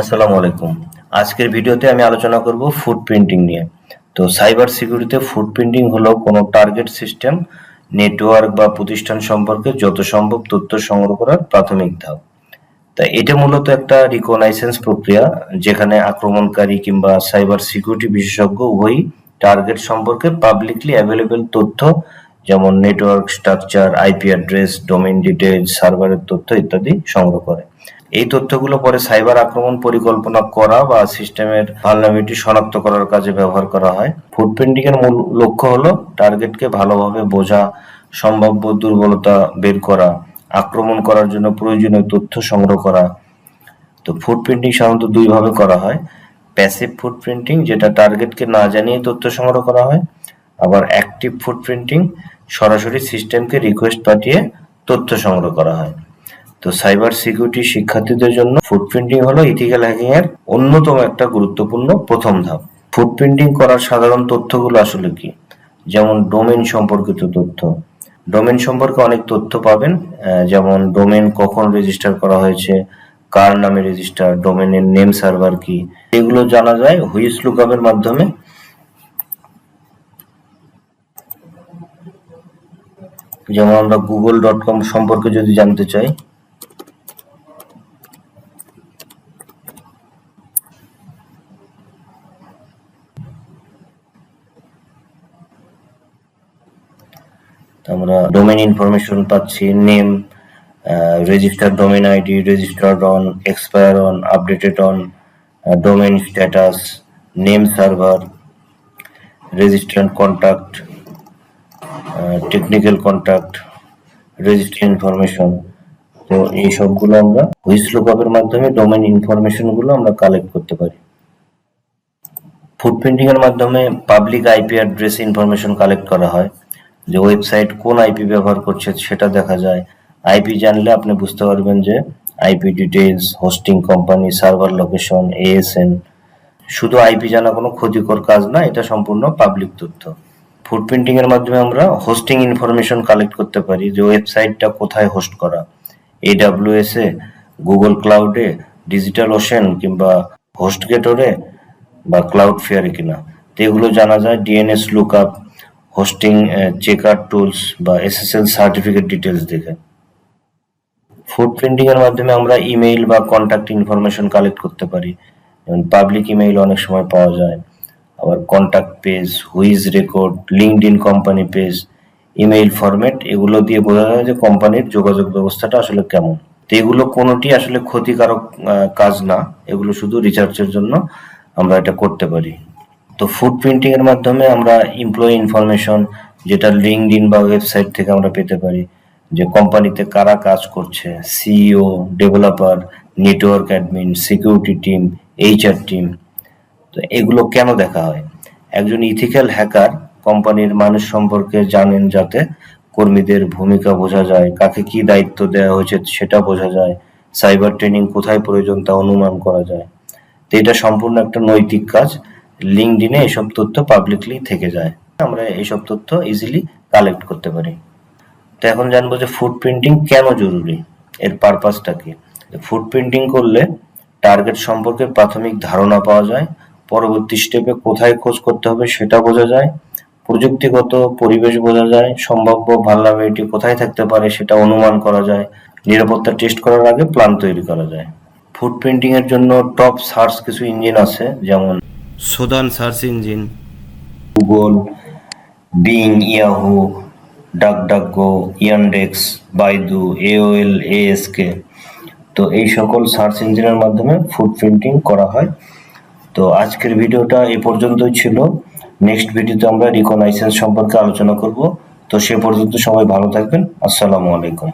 আসসালামু আলাইকুম। আজকের ভিডিওতে আমি আলোচনা করব ফুড প্রিন্টিং নিয়ে। তো সাইবার সিকিউরিটিতে ফুড প্রিন্টিং হলো কোনো টার্গেট সিস্টেম নেটওয়ার্ক বা প্রতিষ্ঠান সম্পর্কে যত সম্ভব তথ্য সংগ্রহ করার প্রাথমিক ধাপ। তা এটা মূলত একটা রিকগনাইসেন্স প্রক্রিয়া, যেখানে আক্রমণকারী কিংবা সাইবার সিকিউরিটি বিশেষজ্ঞ উভয়ই টার্গেট সম্পর্কে পাবলিকলি অ্যাভেলেবেল তথ্য, যেমন network structure IP address domain details সার্ভারের তথ্য ইত্যাদি সংগ্রহ করে। এই তথ্যগুলো পরে সাইবার আক্রমণ পরিকল্পনা করা বা সিস্টেমের ভালনাবিলিটি শনাক্ত করার কাজে ব্যবহার করা হয়। ফুড প্রিন্টিং এর মূল লক্ষ্য হলো টার্গেটকে ভালোভাবে বোঝা, সম্ভাব্য দুর্বলতা বের করা, আক্রমণ করার জন্য প্রয়োজনীয় তথ্য সংগ্রহ করা। তো ফুড প্রিন্টিং সাধারণত দুই ভাবে করা হয়। প্যাসিভ ফুড প্রিন্টিং যেটা টার্গেটকে না জানিয়ে তথ্য সংগ্রহ করা হয়, আবার অ্যাক্টিভ ফুড প্রিন্টিং সরাসরি সিস্টেমকে রিকোয়েস্ট পাঠিয়ে তথ্য সংগ্রহ করা হয়। তো সাইবার সিকিউরিটি শিক্ষার্থীদের জন্য ফুড প্রিন্টিং হলো ইথিক্যাল হ্যাকিং এর অন্যতম একটা গুরুত্বপূর্ণ প্রথম ধাপ। ফুড প্রিন্টিং করার সাধারণ তথ্যগুলো আসলে কি? যেমন ডোমেন সম্পর্কিত তথ্য। ডোমেন সম্পর্কে অনেক তথ্য পাবেন যেমন ডোমেন কখন রেজিস্টার করা হয়েছে, কার নামে রেজিস্টার ডোমেনের নেম সার্ভার কি, এগুলো জানা যায় হুইস লুকআপের মাধ্যমে। যেমন আমরা গুগল ডট কম সম্পর্কে যদি জানতে চাই আমরা ডোমেন ইনফরমেশন পাচ্ছি name registrar domain ID registered on expire on updated on domain status name server registrant contact technical contact registry information তো এই সবগুলো আমরা হুইস মাধ্যমে ডোমেন ইনফরমেশনগুলো আমরা কালেক্ট করতে পারি। ফুড প্রিন্টিং এর মাধ্যমে public IP address information collect করা হয়। যে ওয়েবসাইট কোন আইপি ব্যবহার করছে সেটা দেখা যায়। আইপি জানলে আপনি বুঝতে পারবেন যে IP details hosting company server location ASN শুধু আইপি জানা কোনো ক্ষতিকর কাজ না, এটা সম্পূর্ণ পাবলিক তথ্য। ফুড প্রিন্টিং এর মাধ্যমে আমরা হোস্টিং ইনফরমেশন কালেক্ট করতে পারি যে ওয়েবসাইটটা কোথায় হোস্ট করা। এডাব্লিউএস এ গুগল ক্লাউডে ডিজিটাল ওশেন কিংবা হোস্টগেটরে বা ক্লাউড ফেয়ারে কিনা। তো এগুলো জানা যায় DNS lookup hosting checker tools বা এসএসএল সার্টিফিকেট ডিটেলস দেখে ফুড প্রিন্টিং এর মাধ্যমে আমরা ইমেইল বা কন্ট্যাক্ট ইনফরমেশন কালেক্ট করতে পারি। যেমন পাবলিক ইমেইল অনেক সময় পাওয়া যায়। আবার contact page whois record LinkedIn company page email format এগুলো দিয়ে বোঝা যায় যে কোম্পানির যোগাযোগ ব্যবস্থাটা আসলে কেমন। তো এগুলো কোনোটি আসলে ক্ষতিকারক কাজ না। এগুলো শুধু রিসার্চের জন্য আমরা এটা করতে পারি। তো ফুড প্রিন্টিং এর মাধ্যমে আমরা এমপ্লয়ি ইনফরমেশন যেটা লিঙ্কড ইন বা ওয়েবসাইট থেকে আমরা পেতে পারি, যে কোম্পানিতে কারা কাজ করছে CEO developer network admin security team HR team তো এগুলো কেন দেখা হয়? একজন ইথিক্যাল হ্যাকার কোম্পানির মানুষ সম্পর্কে জানেন যাতে কর্মীদের ভূমিকা বোঝা যায়, কাকে কি দায়িত্ব দেওয়া হয়েছে সেটা বোঝা যায় সাইবার ট্রেনিং কোথায় প্রয়োজন তা অনুমান করা যায়। তো এটা সম্পূর্ণ একটা নৈতিক কাজ। লিঙ্কডিনে এসব তথ্য পাবলিকলি থেকে যায়। আমরা এইসব তথ্য ইজিলি কালেক্ট করতে পারি। তো এখন জানব যে ফুড প্রিন্টিং কেন জরুরি? এর পারপাসটা কি? ফুড প্রিন্টিং করলে টার্গেট সম্পর্কে প্রাথমিক ধারণা পাওয়া যায়। পরবর্তী স্টেপে কোথায় খোঁজ করতে হবে সেটা বোঝা যায়। প্রযুক্তিগত পরিবেশ বোঝা যায়। সম্ভাব্য ভালনাবিলিটি কোথায় থাকতে পারে সেটা অনুমান করা যায়। নিরাপত্তা টেস্ট করার আগে প্ল্যান তৈরি করা যায়। ফুড প্রিন্টিং এর জন্য টপ সার্চ কিছু ইঞ্জিন আছে, যেমন Shodan search engine. Google Bing Yahoo DuckDuckGo Yandex Baidu AOL A S K তো এই সকল সার্চ ইঞ্জিনের মাধ্যমে ফুড প্রিন্টিং করা হয়। তো আজকের ভিডিওটা এ পর্যন্তই ছিল। নেক্সট ভিডিওতে আমরা রিকনাইসেন্স সম্পর্কে আলোচনা করব। তো সে পর্যন্ত সবাই ভালো থাকবেন। আসসালামু আলাইকুম।